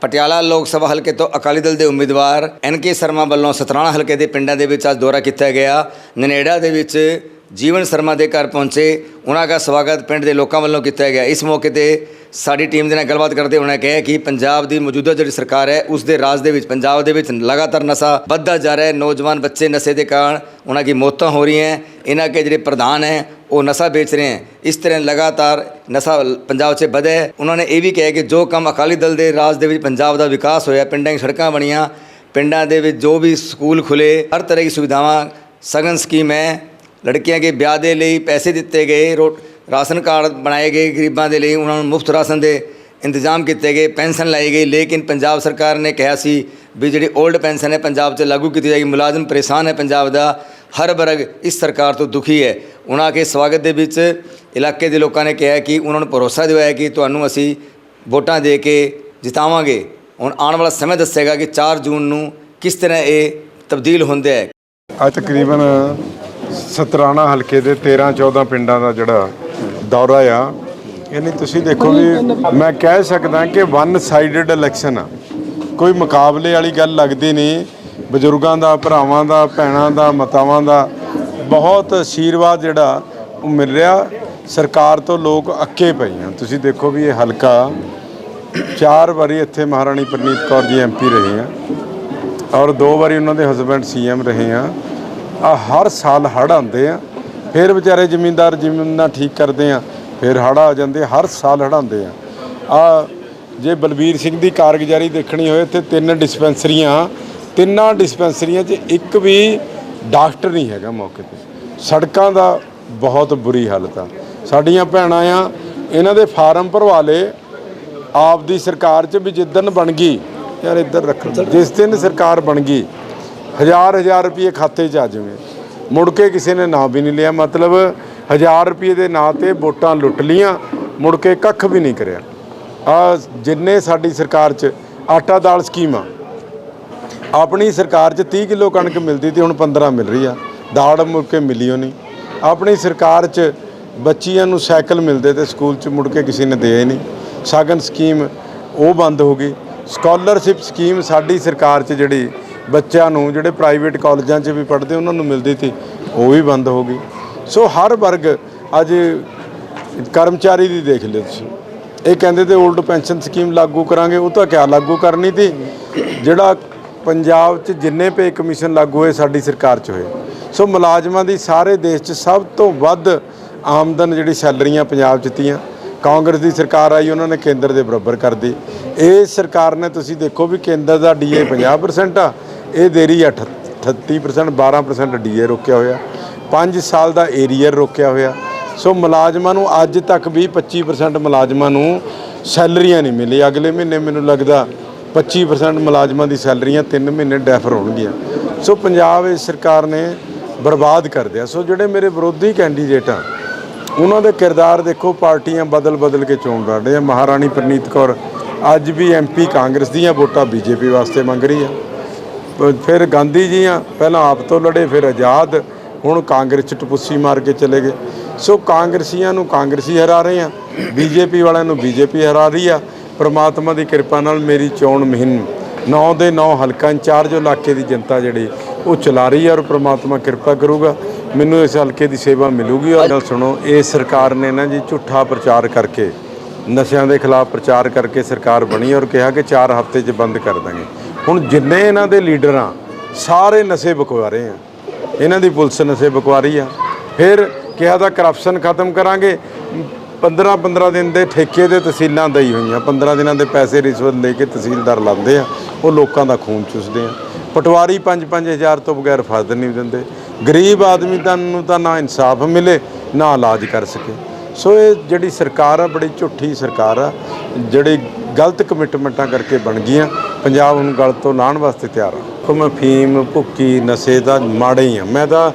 ਪਟਿਆਲਾ ਲੋਕ ਸਭਾ ਹਲਕੇ ਤੋਂ ਅਕਾਲੀ ਦਲ ਦੇ ਉਮੀਦਵਾਰ ਐਨ ਕੇ ਸ਼ਰਮਾ ਵੱਲੋਂ ਸਤਰਾਣਾ ਹਲਕੇ ਦੇ ਪਿੰਡਾਂ ਦੇ ਵਿੱਚ ਅੱਜ ਦੌਰਾ ਕੀਤਾ ਗਿਆ। ਨਨੇੜਾ ਦੇ ਵਿੱਚ ਜੀਵਨ ਸ਼ਰਮਾ ਦੇ ਘਰ ਪਹੁੰਚੇ, ਉਹਨਾਂ ਦਾ ਸਵਾਗਤ ਪਿੰਡ ਦੇ ਲੋਕਾਂ ਵੱਲੋਂ ਕੀਤਾ ਗਿਆ। ਇਸ ਮੌਕੇ ਤੇ ਸਾਡੀ ਟੀਮ ਦੇ ਨਾਲ ਗੱਲਬਾਤ ਕਰਦੇ ਉਹਨਾਂ ਕਿਹਾ ਕਿ ਪੰਜਾਬ ਦੀ ਮੌਜੂਦਾ ਜਿਹੜੀ ਸਰਕਾਰ ਹੈ, ਉਸ ਦੇ ਰਾਜ ਦੇ ਵਿੱਚ, ਪੰਜਾਬ ਦੇ ਵਿੱਚ ਲਗਾਤਾਰ ਨਸ਼ਾ ਵੱਧਦਾ ਜਾ ਰਿਹਾ ਹੈ। ਨੌਜਵਾਨ ਬੱਚੇ ਨਸ਼ੇ ਦੇ ਕਾਰਨ ਉਹਨਾਂ ਦੀ ਮੌਤਾਂ ਹੋ ਰਹੀਆਂ ਹੈ। ਇਹਨਾਂ ਕੇ ਜਿਹੜੇ ਪ੍ਰਧਾਨ ਹੈ ਉਹ ਨਸ਼ਾ ਵੇਚ ਰਹੇ ਹਨ ਇਸ ਤਰ੍ਹਾਂ ਲਗਾਤਾਰ ਨਸ਼ਾ ਪੰਜਾਬ 'ਚ ਵਧਿਆ ਹੈ। ਉਹਨਾਂ ਨੇ ਇਹ ਵੀ ਕਿਹਾ ਕਿ ਜੋ ਕੰਮ ਅਕਾਲੀ ਦਲ ਦੇ ਰਾਜ ਦੇ ਵਿੱਚ ਪੰਜਾਬ ਦਾ ਵਿਕਾਸ ਹੋਇਆ, ਪਿੰਡਾਂ 'ਚ ਸੜਕਾਂ ਬਣੀਆਂ, ਪਿੰਡਾਂ ਦੇ ਵਿੱਚ ਜੋ ਵੀ ਸਕੂਲ ਖੁੱਲੇ ਹਰ ਤਰ੍ਹਾਂ ਦੀ ਸੁਵਿਧਾਵਾਂ, ਸਗਨ ਸਕੀਮ ਹੈ। ਲੜਕੀਆਂ ਦੇ ਵਿਆਹ ਦੇ ਲਈ ਪੈਸੇ ਦਿੱਤੇ ਗਏ, ਰੋ- ਰਾਸ਼ਨ ਕਾਰਡ ਬਣਾਏ ਗਏ ਗਰੀਬਾਂ ਦੇ ਲਈ, ਉਹਨਾਂ ਨੂੰ ਮੁਫਤ ਰਾਸ਼ਨ ਦੇ ਇੰਤਜ਼ਾਮ ਕੀਤੇ ਗਏ, ਪੈਨਸ਼ਨ ਲਾਈ ਗਈ। ਲੇਕਿਨ ਪੰਜਾਬ ਸਰਕਾਰ ਨੇ ਕਿਹਾ ਸੀ ਵੀ ਜਿਹੜੀ 올ਡ ਪੈਨਸ਼ਨ ਹੈ, ਪੰਜਾਬ 'ਚ ਲਾਗੂ ਕੀਤੀ ਜਾਏਗੀ। ਮੁਲਾਜ਼ਮ ਪਰੇਸ਼ਾਨ ਹੈ ਪੰਜਾਬ ਦਾ। ਹਰ ਵਰਗ ਇਸ ਸਰਕਾਰ ਤੋਂ ਦੁਖੀ ਹੈ। ਉਹਨਾਂ ਕੇ ਸਵਾਗਤ ਦੇ ਵਿੱਚ ਇਲਾਕੇ ਦੇ ਲੋਕਾਂ ਨੇ ਕਿਹਾ ਕਿ ਉਹਨਾਂ ਨੂੰ ਭਰੋਸਾ ਦਿਵਾਇਆ ਕਿ ਤੁਹਾਨੂੰ ਅਸੀਂ ਵੋਟਾਂ ਦੇ ਕੇ ਜਿਤਾਵਾਂਗੇ। ਹੁਣ ਆਉਣ ਵਾਲਾ ਸਮੇਂ ਦੱਸੇਗਾ ਕਿ 4 ਜੂਨ ਨੂੰ ਕਿਸ ਤਰ੍ਹਾਂ ਇਹ ਤਬਦੀਲ ਹੁੰਦੇ ਹੈ ਅੱਜ ਤਕਰੀਬਨ ਸਤਰਾਣਾ ਹਲਕੇ ਦੇ 13 14 ਪਿੰਡਾਂ ਦਾ ਜਿਹੜਾ ਦੌਰਾ ਆ, ਯਾਨੀ ਤੁਸੀਂ ਦੇਖੋ ਵੀ ਮੈਂ ਕਹਿ ਸਕਦਾ ਕਿ ਵਨ ਸਾਈਡਡ ਇਲੈਕਸ਼ਨ ਆ। ਕੋਈ ਮੁਕਾਬਲੇ ਵਾਲੀ ਗੱਲ ਲੱਗਦੀ ਨਹੀਂ। ਬਜ਼ੁਰਗਾਂ ਦਾ, ਭਰਾਵਾਂ ਦਾ, ਭੈਣਾਂ ਦਾ, ਮਾਤਾਵਾਂ ਦਾ। ਬਹੁਤ ਆਸ਼ੀਰਵਾਦ ਜਿਹੜਾ ਉਹ ਮਿਲ ਰਿਹਾ। ਸਰਕਾਰ ਤੋਂ ਲੋਕ ਅੱਕੇ ਪਏ ਆ। ਤੁਸੀਂ ਦੇਖੋ ਵੀ ਇਹ ਹਲਕਾ ਚਾਰ ਵਾਰੀ ਇੱਥੇ ਮਹਾਰਾਣੀ ਪ੍ਰਨੀਤ ਕੌਰ ਜੀ ਐਮਪੀ ਰਹੇ ਆ ਔਰ ਦੋ ਵਾਰੀ ਉਹਨਾਂ ਦੇ ਹਸਬੰਡ ਸੀਐਮ ਰਹੇ ਆ। ਆ ਹਰ ਸਾਲ ਹੜ੍ਹ ਆਉਂਦੇ ਆ। ਫਿਰ ਵਿਚਾਰੇ ਜ਼ਮੀਂਦਾਰ ਜ਼ਮੀਨਾਂ ਠੀਕ ਕਰਦੇ ਆ, ਫਿਰ ਹੜ੍ਹ ਆ ਜਾਂਦੇ, ਹਰ ਸਾਲ ਹੜ੍ਹ ਆਉਂਦੇ ਆ। ਆ ਜੇ ਬਲਬੀਰ ਸਿੰਘ ਦੀ ਕਾਰਗੁਜ਼ਾਰੀ ਦੇਖਣੀ ਹੋਵੇ ਤੇ ਤਿੰਨ ਡਿਸਪੈਂਸਰੀਆਂ, ਤਿੰਨਾਂ ਡਿਸਪੈਂਸਰੀਆਂ 'ਚ ਇੱਕ ਵੀ ਡਾਕਟਰ ਨਹੀਂ ਹੈਗਾ ਮੌਕੇ ਤੇ। ਸੜਕਾਂ ਦਾ ਬਹੁਤ ਬੁਰੀ ਹਾਲਤ ਆ। ਸਾਡੀਆਂ ਭੈਣਾਂ ਆ ਇਹਨਾਂ ਦੇ ਫਾਰਮ ਭਰਵਾ ਲਏ। ਆਪ ਦੀ ਸਰਕਾਰ 'ਚ ਵੀ ਜਿੱਦਣ ਬਣ ਗਈ ਯਾਰ ਇੱਧਰ ਰੱਖ। ਜਿਸ ਦਿਨ ਸਰਕਾਰ ਬਣ ਗਈ ਹਜ਼ਾਰ ਹਜ਼ਾਰ ਰੁਪਏ ਖਾਤੇ 'ਚ ਆ ਜਾਵੇ। ਮੁੜ ਕੇ ਕਿਸੇ ਨੇ ਨਾਂ ਵੀ ਨਹੀਂ ਲਿਆ ਮਤਲਬ ਹਜ਼ਾਰ ਰੁਪਏ ਦੇ ਨਾਂ ਤੇ ਵੋਟਾਂ ਲੁੱਟ ਲੀਆਂ ਮੁੜ ਕੇ ਕੱਖ ਵੀ ਨਹੀਂ ਕਰਿਆ। ਆ ਜਿੰਨੇ ਸਾਡੀ ਸਰਕਾਰ 'ਚ ਆਟਾ ਦਾਲ ਸਕੀਮ ਆ ਆਪਣੀ ਸਰਕਾਰ 'ਚ 30 ਕਿਲੋ ਕਣਕ ਮਿਲਦੀ ਤੇ ਹੁਣ 15 ਮਿਲ ਰਹੀ ਆ। ਦਾੜ ਮੁੜ ਕੇ ਮਿਲੀ ਓ ਨਹੀਂ ਆਪਣੀ ਸਰਕਾਰ 'ਚ ਬੱਚੀਆਂ ਨੂੰ ਸਾਈਕਲ ਮਿਲਦੇ ਤੇ ਸਕੂਲ 'ਚ ਮੁੜ ਕੇ ਕਿਸੇ ਨੇ ਦੇ ਨਹੀਂ। ਸਾਗਨ ਸਕੀਮ ਉਹ ਬੰਦ ਹੋ ਗਈ। ਸਕਾਲਰਸ਼ਿਪ ਸਕੀਮ ਸਾਡੀ ਸਰਕਾਰ 'ਚ ਜਿਹੜੀ ਬੱਚਿਆਂ ਨੂੰ, ਜਿਹੜੇ ਪ੍ਰਾਈਵੇਟ ਕਾਲਜਾਂ 'ਚ ਵੀ ਪੜ੍ਹਦੇ, ਉਹਨਾਂ ਨੂੰ ਮਿਲਦੀ ਸੀ, ਉਹ ਵੀ ਬੰਦ ਹੋ ਗਈ। ਸੋ ਹਰ ਵਰਗ ਅੱਜ ਕਰਮਚਾਰੀ ਦੀ ਦੇਖ ਲਿਓ ਤੁਸੀਂ। ਇਹ ਕਹਿੰਦੇ ਤੇ 올ਡ ਪੈਨਸ਼ਨ ਸਕੀਮ ਲਾਗੂ ਕਰਾਂਗੇ, ਉਹ ਤਾਂ ਕਿਆ ਲਾਗੂ ਕਰਨੀ ਤੀ ਜਿਹੜਾ ਪੰਜਾਬ 'ਚ ਜਿੰਨੇ ਪੇ ਕਮਿਸ਼ਨ ਲਾਗੂ ਹੋਏ ਸਾਡੀ ਸਰਕਾਰ 'ਚ ਹੋਏ। ਸੋ ਮੁਲਾਜ਼ਮਾਂ ਦੀ ਸਾਰੇ ਦੇਸ਼ 'ਚ ਸਭ ਤੋਂ ਵੱਧ ਆਮਦਨ ਜਿਹੜੀ ਸੈਲਰੀਆਂ ਪੰਜਾਬ 'ਚ ਤੀਆਂ ਕਾਂਗਰਸ ਦੀ ਸਰਕਾਰ ਆਈ, ਉਹਨਾਂ ਨੇ ਕੇਂਦਰ ਦੇ ਬਰਾਬਰ ਕਰਦੀ ਇਹ ਸਰਕਾਰ ਨੇ ਤੁਸੀਂ ਦੇਖੋ ਵੀ ਕੇਂਦਰ ਦਾ ਡੀਏ 50% ਆ, ਇਹ ਦੇ ਰਹੀ ਆ 38% 12% ਡੀਏ ਰੋਕਿਆ ਹੋਇਆ। 5 ਸਾਲ ਦਾ ਏਰੀਅਰ ਰੋਕਿਆ ਹੋਇਆ। ਸੋ ਮੁਲਾਜ਼ਮਾਂ ਨੂੰ ਅੱਜ ਤੱਕ ਵੀ 25% ਮੁਲਾਜ਼ਮਾਂ ਨੂੰ ਸੈਲਰੀਆਂ ਨਹੀਂ ਮਿਲੀ ਅਗਲੇ ਮਹੀਨੇ ਮੈਨੂੰ ਲੱਗਦਾ 25% ਮੁਲਾਜ਼ਮਾਂ ਦੀ ਸੈਲਰੀਆਂ 3 ਮਹੀਨੇ ਡੈਫਰ ਹੋਣਗੀਆਂ। ਸੋ ਪੰਜਾਬ ਇਸ ਸਰਕਾਰ ਨੇ ਬਰਬਾਦ ਕਰ ਦਿਆ। ਸੋ ਜਿਹੜੇ ਮੇਰੇ ਵਿਰੋਧੀ ਕੈਂਡੀਡੇਟ ਆ, ਉਹਨਾਂ ਦੇ ਕਿਰਦਾਰ ਦੇਖੋ, ਪਾਰਟੀਆਂ ਬਦਲ ਬਦਲ ਕੇ ਚੋਣ ਲੜ ਰਹੇ ਆ। ਮਹਾਰਾਣੀ ਪ੍ਰਨੀਤ ਕੌਰ ਅੱਜ ਵੀ ਐਮਪੀ ਕਾਂਗਰਸ ਦੀਆਂ ਵੋਟਾਂ ਬੀਜੇਪੀ ਵਾਸਤੇ ਮੰਗ ਰਹੀ ਆ। ਫਿਰ ਗਾਂਧੀ ਜੀ ਆ, ਪਹਿਲਾਂ ਆਪ ਤੋਂ ਲੜੇ, ਫਿਰ ਆਜ਼ਾਦ, ਹੁਣ ਕਾਂਗਰਸ ਚ ਟਪੁੱਸੀ ਮਾਰ ਕੇ ਚਲੇ ਗਏ। ਸੋ ਕਾਂਗਰਸੀਆਂ ਨੂੰ ਕਾਂਗਰਸੀ ਹਰਾ ਰਹੇ ਆ ਬੀਜੇਪੀ ਵਾਲਿਆਂ ਨੂੰ ਬੀਜੇਪੀ ਹਰਾ ਰਹੀ ਆ। ਪ੍ਰਮਾਤਮਾ ਦੀ ਕਿਰਪਾ ਨਾਲ ਮੇਰੀ ਚੋਣ ਮੁਹਿੰਮ 9 ਦੇ 9 ਹਲਕਾ ਇੰਚਾਰਜ ਇਲਾਕੇ ਦੀ ਜਨਤਾ ਜਿਹੜੀ ਉਹ ਚਲਾ ਰਹੀ ਹੈ ਔਰ ਪ੍ਰਮਾਤਮਾ ਕਿਰਪਾ ਕਰੂਗਾ। ਮੈਨੂੰ ਇਸ ਹਲਕੇ ਦੀ ਸੇਵਾ ਮਿਲੂਗੀ। ਔਰ ਗੱਲ ਸੁਣੋ, ਇਹ ਸਰਕਾਰ ਨੇ ਨਾ ਜੀ ਝੂਠਾ ਪ੍ਰਚਾਰ ਕਰਕੇ, ਨਸ਼ਿਆਂ ਦੇ ਖਿਲਾਫ ਪ੍ਰਚਾਰ ਕਰਕੇ ਸਰਕਾਰ ਬਣੀ ਔਰ ਕਿਹਾ ਕਿ 4 ਹਫ਼ਤੇ 'ਚ ਬੰਦ ਕਰ ਦਾਂਗੇ। ਹੁਣ ਜਿੰਨੇ ਇਹਨਾਂ ਦੇ ਲੀਡਰ ਆ ਸਾਰੇ ਨਸ਼ੇ ਬਕਵਾ ਰਹੇ ਆ। ਇਹਨਾਂ ਦੀ ਪੁਲਿਸ ਨਸ਼ੇ ਬਕਵਾ ਰਹੀ ਆ। ਫਿਰ ਕਿਹਾ ਤਾਂ ਕਰਪਸ਼ਨ ਖਤਮ ਕਰਾਂਗੇ। 15 15 ਦਿਨ ਦੇ ਠੇਕੇ ਦੇ ਤਹਿਸੀਲਾਂ ਦਈ ਹੋਈਆਂ। 15 ਦਿਨਾਂ ਦੇ ਪੈਸੇ ਰਿਸ਼ਵਤ ਲੈ ਕੇ ਤਹਿਸੀਲਦਾਰ ਲਾਉਂਦੇ ਆ। ਉਹ ਲੋਕਾਂ ਦਾ ਖੂਨ ਚੁਸਦੇ ਆ। ਪਟਵਾਰੀ 5-5000 ਤੋਂ ਬਗੈਰ ਫਸਦ ਨਹੀਂ ਦਿੰਦੇ। ਗਰੀਬ ਆਦਮੀ ਤਾਂ ਨੂੰ ਤਾਂ ਨਾ ਇਨਸਾਫ ਮਿਲੇ, ਨਾ ਇਲਾਜ ਕਰ ਸਕੇ। ਸੋ ਇਹ ਜਿਹੜੀ ਸਰਕਾਰ ਆ, ਬੜੀ ਝੁੱਠੀ ਸਰਕਾਰ ਆ, ਜਿਹੜੀ ਗਲਤ ਕਮਿਟਮੈਂਟਾਂ ਕਰਕੇ ਬਣ ਗਈਆਂ। ਪੰਜਾਬ ਨੂੰ ਗਲ ਤੋਂ ਲਾਹਣ ਵਾਸਤੇ ਤਿਆਰ ਆ। ਮੈਂ ਫੀਮ, ਭੁੱਕੀ, ਨਸ਼ੇ ਦਾ ਮਾੜੇ ਹੀ ਆ। ਮੈਂ ਤਾਂ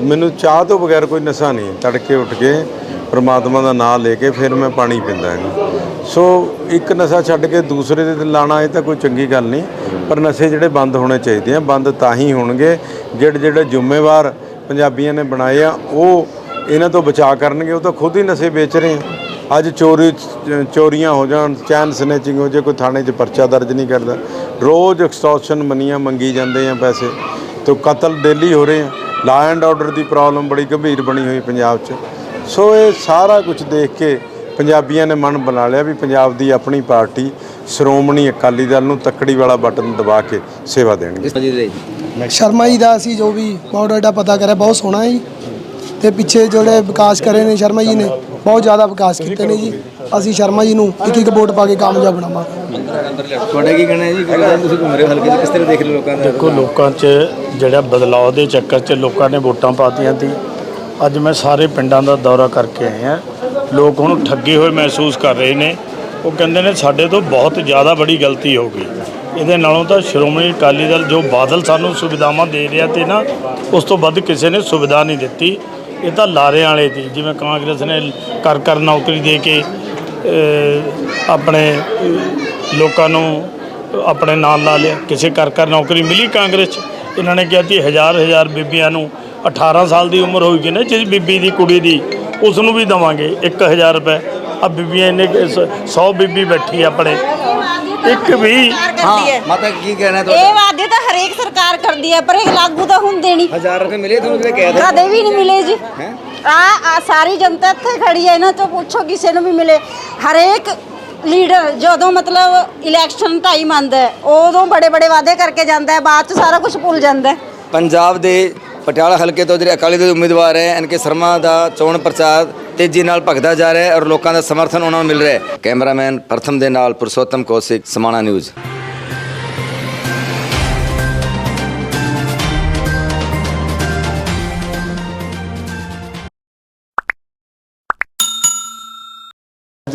ਮੈਨੂੰ ਚਾਹ ਤੋਂ ਬਗੈਰ ਕੋਈ ਨਸ਼ਾ ਨਹੀਂ, ਤੜਕੇ ਉੱਠ ਕੇ ਪਰਮਾਤਮਾ ਦਾ ਨਾਮ ਲੈ ਕੇ ਫਿਰ ਮੈਂ ਪਾਣੀ ਪੀਂਦਾ ਹਾਂ ਸੋ ਇੱਕ ਨਸ਼ਾ ਛੱਡ ਕੇ ਦੂਸਰੇ ਦੇ ਲਾਣਾ ਇਹ ਤਾਂ ਕੋਈ ਚੰਗੀ ਗੱਲ ਨਹੀਂ, ਪਰ ਨਸ਼ੇ ਜਿਹੜੇ ਬੰਦ ਹੋਣੇ ਚਾਹੀਦੇ ਆ, ਬੰਦ ਤਾਂ ਹੀ ਹੋਣਗੇ। ਜਿਹੜੇ ਜਿਹੜੇ ਜ਼ਿੰਮੇਵਾਰ ਪੰਜਾਬੀਆਂ ਨੇ ਬਣਾਏ ਆ, ਉਹ ਇਹਨਾਂ ਤੋਂ ਬਚਾਅ ਕਰਨਗੇ, ਉਹ ਤਾਂ ਖੁਦ ਹੀ ਨਸ਼ੇ ਵੇਚ ਰਹੇ ਆ। ਅੱਜ ਚੋਰੀ, ਚੋਰੀਆਂ ਹੋ ਜਾਣ, ਚੈਨ ਸਨੈਚਿੰਗ ਹੋ ਜੇ, ਕੋਈ ਥਾਣੇ 'ਚ ਪਰਚਾ ਦਰਜ ਨਹੀਂ ਕਰਦਾ। ਰੋਜ਼ ਐਕਸਟੋਰਸ਼ਨ ਮਨੀਆਂ ਮੰਗੀ ਜਾਂਦੇ ਆ ਪੈਸੇ, ਤੋਂ ਕਤਲ ਡੇਲੀ ਹੋ ਰਹੇ ਆ। Law and order the problem ਬੜੀ ਗੰਭੀਰ ਬਣੀ ਹੋਈ ਪੰਜਾਬ 'ਚ। ਸੋ ਇਹ ਸਾਰਾ ਕੁਝ ਦੇਖ ਕੇ ਪੰਜਾਬੀਆਂ ਨੇ ਮਨ ਬਣਾ ਲਿਆ ਵੀ ਪੰਜਾਬ ਦੀ ਆਪਣੀ ਪਾਰਟੀ ਸ਼੍ਰੋਮਣੀ ਅਕਾਲੀ ਦਲ ਨੂੰ ਤੱਕੜੀ ਵਾਲਾ ਬਟਨ ਦਬਾ ਕੇ ਸੇਵਾ ਦੇਣਗੇ। ਦੇ ਸ਼ਰਮਾ ਜੀ ਦਾ ਅਸੀਂ ਜੋ ਵੀ ਬਾਇਓਡਾਟਾ ਪਤਾ ਕਰਿਆ ਬਹੁਤ ਸੋਹਣਾ ਹੈ ਜੀ। ਤੇ ਪਿੱਛੇ ਜਿਹੜੇ ਵਿਕਾਸ ਕਰੇ ਨੇ ਸ਼ਰਮਾ ਜੀ ਨੇ ਬਹੁਤ ਜ਼ਿਆਦਾ ਵਿਕਾਸ ਕੀਤੇ ਨੇ ਜੀ। ਅਸੀਂ ਸ਼ਰਮਾ ਜੀ ਨੂੰ ਇੱਕ ਇੱਕ ਵੋਟ ਪਾ ਕੇ ਕਾਮਯਾਬ ਬਣਾਵਾਂਗੇ। ਤੁਹਾਡਾ ਕੀ ਕਹਿਣਾ ਹੈ ਜੀ? ਕਿਹੜਾ ਤੁਸੀਂ ਘੁੰਮ ਰਹੇ ਹੋ ਹਲਕੇ 'ਚ ਕਿਸ ਤਰ੍ਹਾਂ ਦੇਖ ਰਹੇ ਲੋਕਾਂ ਦਾ ਦੇਖੋ ਲੋਕਾਂ 'ਚ ਜਿਹੜਾ ਬਦਲਾਅ ਦੇ ਚੱਕਰ 'ਚ ਲੋਕਾਂ ਨੇ ਵੋਟਾਂ ਪਾਤੀਆਂ ਸੀ। ਅੱਜ ਮੈਂ ਸਾਰੇ ਪਿੰਡਾਂ ਦਾ ਦੌਰਾ ਕਰਕੇ ਆਇਆ ਲੋਕ ਹੁਣ ਠੱਗੇ ਹੋਏ ਮਹਿਸੂਸ ਕਰ ਰਹੇ ਨੇ। ਉਹ ਕਹਿੰਦੇ ਨੇ ਸਾਡੇ ਤੋਂ ਬਹੁਤ ਜ਼ਿਆਦਾ ਬੜੀ ਗਲਤੀ ਹੋ ਗਈ। ਇਹਦੇ ਨਾਲੋਂ ਤਾਂ ਸ਼੍ਰੋਮਣੀ ਅਕਾਲੀ ਦਲ ਜੋ ਬਾਦਲ ਸਾਨੂੰ ਸੁਵਿਧਾਵਾਂ ਦੇ ਰਿਹਾ ਤੇ ਨਾ ਉਸ ਤੋਂ ਵੱਧ ਕਿਸੇ ਨੇ ਸੁਵਿਧਾ ਨਹੀਂ ਦਿੱਤੀ। ਇਹ ਤਾਂ ਲਾਰਿਆਂ ਵਾਲੇ ਦੀ ਜਿਵੇਂ ਕਾਂਗਰਸ ਨੇ ਕਰ ਕਰ ਨੌਕਰੀ ਦੇ ਕੇ ਆਪਣੇ ਲੋਕਾਂ ਨੂੰ ਆਪਣੇ ਨਾਲ ਲਾ ਲਿਆ। ਕਿਸੇ ਕਰ ਕਰ ਨੌਕਰੀ ਮਿਲੀ ਕਾਂਗਰਸ 'ਚ, ਇਹਨਾਂ ਨੇ ਕਿਹਾ ਕਿ ਹਜ਼ਾਰ ਹਜ਼ਾਰ ਬੀਬੀਆਂ ਨੂੰ 18 ਸਾਲ ਦੀ ਉਮਰ ਹੋਈ ਕਿ ਨਾ, ਜਿਸ ਬੀਬੀ ਦੀ, ਕੁੜੀ ਦੀ, ਉਸ ਨੂੰ ਵੀ ਦਵਾਂਗੇ 1000 ਰੁਪਏ। ਆ ਬੀਬੀਆਂ ਇਹਨੇ 100 ਬੀਬੀ ਬੈਠੀ ਆਪਣੇ ਇੱਕ ਵੀ। ਹਾਂ ਮਾਤਾ ਕੀ ਕਹਿਣਾ ਹੈ ਤੁਹਾਡਾ? ਇਹ ਵਾਅਦੇ ਤਾਂ ਹਰੇਕ ਸਰਕਾਰ ਕਰਦੀ ਹੈ ਪਰ ਇਹ ਲਾਗੂ ਤਾਂ ਹੁੰਦੇ ਨਹੀਂ। 1000 ਰੁਪਏ ਮਿਲੇ ਤੁਹਾਨੂੰ ਜਿਹੜੇ ਕਹਿ ਦੇ ਕਦੇ ਵੀ ਨਹੀਂ ਮਿਲੇ ਜੀ। ਹੈਂ? ਆ ਆ ਸਾਰੀ ਜਨਤਾ ਇੱਥੇ ਖੜੀ ਹੈ ਇਹਨਾਂ ਤੋਂ ਪੁੱਛੋ ਕਿਸੇ ਨੂੰ ਵੀ ਮਿਲੇ। ਹਰੇਕ ਲੀਡਰ ਜਦੋਂ ਮਤਲਬ ਇਲੈਕਸ਼ਨ ਟਾਈਮ ਆਂਦਾ ਹੈ ਉਦੋਂ ਬੜੇ ਬੜੇ ਵਾਅਦੇ ਕਰਕੇ ਜਾਂਦਾ ਹੈ ਬਾਅਦ ਚ ਸਾਰਾ ਕੁਝ ਭੁੱਲ ਜਾਂਦਾ ਹੈ। ਪੰਜਾਬ ਦੇ ਪਟਿਆਲਾ ਹਲਕੇ ਤੋਂ ਜਿਹੜੇ ਅਕਾਲੀ ਦਲ ਦੇ ਉਮੀਦਵਾਰ ਹੈ ਐਨਕੇ ਸ਼ਰਮਾ ਦਾ ਚੋਣ ਪ੍ਰਚਾਰ ਤੇਜ਼ੀ ਨਾਲ ਭਗਦਾ ਜਾ ਰਿਹਾ ਹੈ ਔਰ ਲੋਕਾਂ ਦਾ ਸਮਰਥਨ ਉਹਨਾਂ ਨੂੰ ਮਿਲ ਰਿਹਾ ਹੈ। ਕੈਮਰਾਮੈਨ ਪ੍ਰਥਮ ਦੇ ਨਾਲ ਪੁਰਸ਼ੋਤਮ ਕੌਸ਼ਿਕ, ਸਮਾਣਾ ਨਿਊਜ਼।